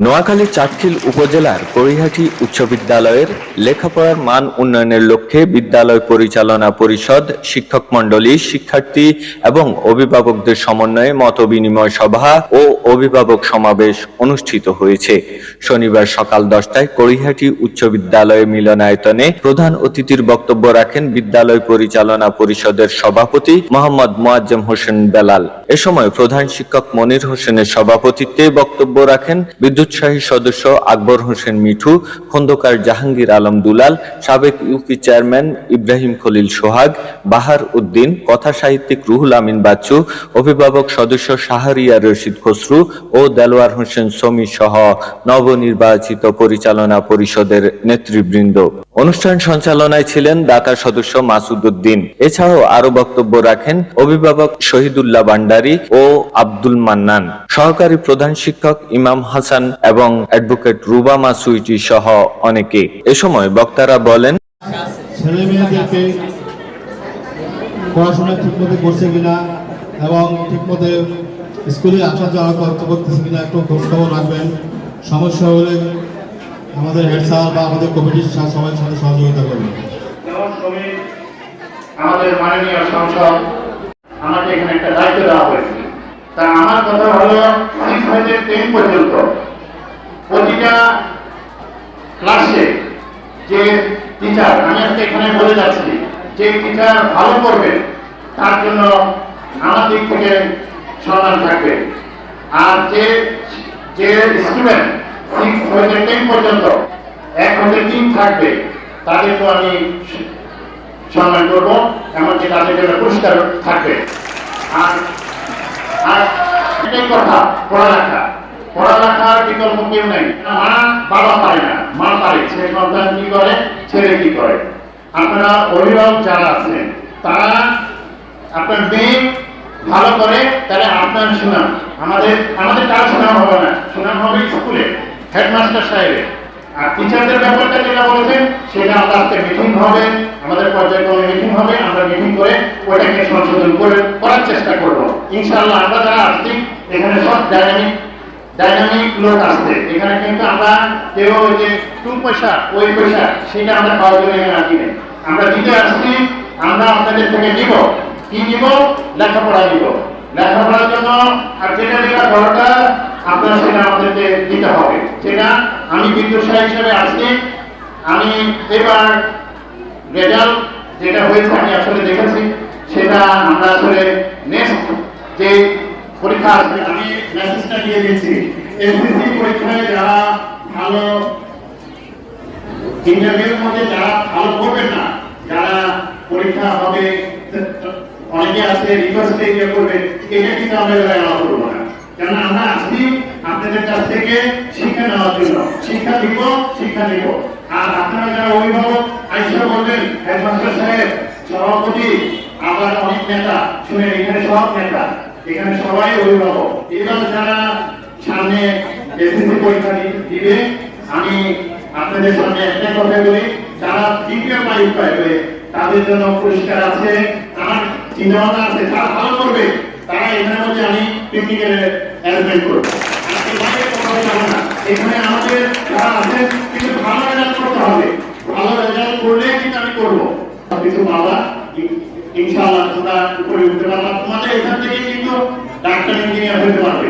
নোয়াখালীর চাটখিল উপজেলার করিহাটি উচ্চ বিদ্যালয়ের লেখাপড়ার মান উন্নয়নের লক্ষ্যে বিদ্যালয় পরিচালনা পরিষদ, শিক্ষক মণ্ডলী, শিক্ষার্থী এবং অভিভাবকদের সমন্বয়ে মত বিনিময় সভা ও অভিভাবক সমাবেশ অনুষ্ঠিত হয়েছে। শনিবার সকাল দশটায় করিহাটি উচ্চ বিদ্যালয় মিলনায়তনে প্রধান অতিথির বক্তব্য রাখেন বিদ্যালয় পরিচালনা পরিষদের সভাপতি মোহাম্মদ মোয়াজ্জেম হোসেন বেলাল। এ সময় প্রধান শিক্ষক মনির হোসেনের সভাপতিত্বে বক্তব্য রাখেন বিদ্যুৎসাহী সদস্য আকবর হোসেন মিঠু, খন্দকার জাহাঙ্গীর আলম দুলাল, সাবেক ইউপি চেয়ারম্যান ইব্রাহিম খলিল সোহাগ, বাহার উদ্দিন, কথা সাহিত্যিক রুহুল আমিন বাচ্চু, অভিভাবক সদস্য শাহরিয়া রশিদ খসরু ও দেলোয়ার হোসেন সমী সহ নবনির্বাচিত পরিচালনা পরিষদের নেতৃবৃন্দ। অনুষ্ঠান সঞ্চালনায় ছিলেন দাতা সদস্য মাসুদ উদ্দিন। এছাড়াও আরও বক্তব্য রাখেন অভিভাবক শহীদুল্লাহ ভান্ডারী ও আব্দুল মান্নান। সহকারী প্রধান শিক্ষক ইমাম হাসান এবং অ্যাডভোকেট রুবা মাসুইটি সহ অনেকে। এ সময় বক্তারা বলেন পড়াশোনা ঠিকমতো করছে কিনা এবং ঠিকমতো স্কুলে আসা যাওয়া করতে করতেছে কিনা একটু খোঁজ খবর রাখবেন। সমস্যা হলে আমাদের হেড স্যার বা আমাদের কমিটির সবাই সাথে সহযোগিতা করবেন আমাদের মাননীয় সংসদ, আমাকে এখানে একটা দায়িত্ব দেওয়া হয়েছে। তা আমার কথা সিক্স টেন পর্যন্ত প্রতিটা ক্লাসে যে টিচার আমি আজকে এখানে বলে যাচ্ছি, যে টিচার ভালো করবে তার জন্য আমার দিক থেকে সম্মান থাকবে। আর যে যে স্টুডেন্ট সিক্স হইতে পর্যন্ত। এক হইতে তিন থাকবে। তাদেরকে আমি করব, এমনকি তাদের জন্য পুরস্কার থাকবে। আর আর এটাই কথা, পড়ালেখা। পড়ালেখার বিকল্প কেউ নেই। মা বাবা পারে না, মা পারে। ছেলে সন্তান কি করে, ছেলে কি করে? আপনারা অভিভাবক যারা আছেন, তারা আপনার মেয়ে ভালো করে, তাহলে আপনার সুনাম। আমাদের আমাদের কার সুনাম হবে না। সুনাম হবে স্কুলে। হেডমাস্টার সাহেবের। আর টিচারদের ব্যাপারটা যেটা বলেছেন, সেটা মিটিং হবে, আমাদের পর্যায়ক্রমে মিটিং হবে, আমরা মিটিং করে সংশোধন করে করার চেষ্টা করব। ইনশাআল্লাহ আমরা যারা আসছি, এখানে সব ডাইনামিক ডাইনামিক লোক আসছে। এখানে কিন্তু আমরা কেউ ওই যে টু পয়সা, ওই পয়সা, সেটা আমরা পাওয়ার জন্য এখানে আসি নাই। আমরা দিতে আসছি, আমরা আপনাদের থেকে কি নিব? লেখাপড়া নিব। লেখাপড়ার জন্য আর যেটা যেটা দরকার আপনারা সেটা আমাদেরকে দিতে হবে। সেটা আমি বিদ্যুৎ হিসেবে আসছি। আমি এবার রেজাল্ট যেটা হয়েছে আমি আসলে দেখেছি, সেটা আমরা আসলে নেক্সট যে পরীক্ষা আসবে, আমি মেসেজটা দিয়ে দিচ্ছি। এসএসসি পরীক্ষায় যারা ভালো ইন্টারভিউর মধ্যে যারা ভালো করবেন না, যারা পরীক্ষা হবে, অনেকে আছে রিকোয়েস্টে করবে, এটা কিন্তু আমরা এলাকা করব না কেন আমরা আসছি আপনাদের কাছ থেকে শিক্ষা নেওয়ার জন্য। শিক্ষা দিব শিক্ষা দিব আর আপনারা যারা অভিভাবক, আইসা বলবেন হেডমাস্টার সাহেব, সভাপতি, আবার অনেক নেতা, শুনেন, এখানে সব নেতা, এখানে সবাই অভিভাবক। এবার যারা সামনে এসএসসি পরীক্ষা দিবে, আমি আপনাদের সামনে একটা কথা বলি, যারা দ্বিতীয় মাইক পাইবে, তাদের জন্য পুরস্কার আছে, আমার চিন্তা ভাবনা আছে, তারা ভালো করবে। তারা এখানে মধ্যে আমি পিকনিকের অ্যারেঞ্জমেন্ট করব আজকে বাইরে কোথাও যাব না। এখানে আমাদের যারা আছেন কিন্তু ভালো রেজাল্ট করতে হবে। ভালো রেজাল্ট করলে কিন্তু আমি করব। কিন্তু বাবা ইনশাআল্লাহ তোমরা উপরে উঠতে পারবা। তোমাদের এখান থেকে কিন্তু ডাক্তার, ইঞ্জিনিয়ার হতে পারবে।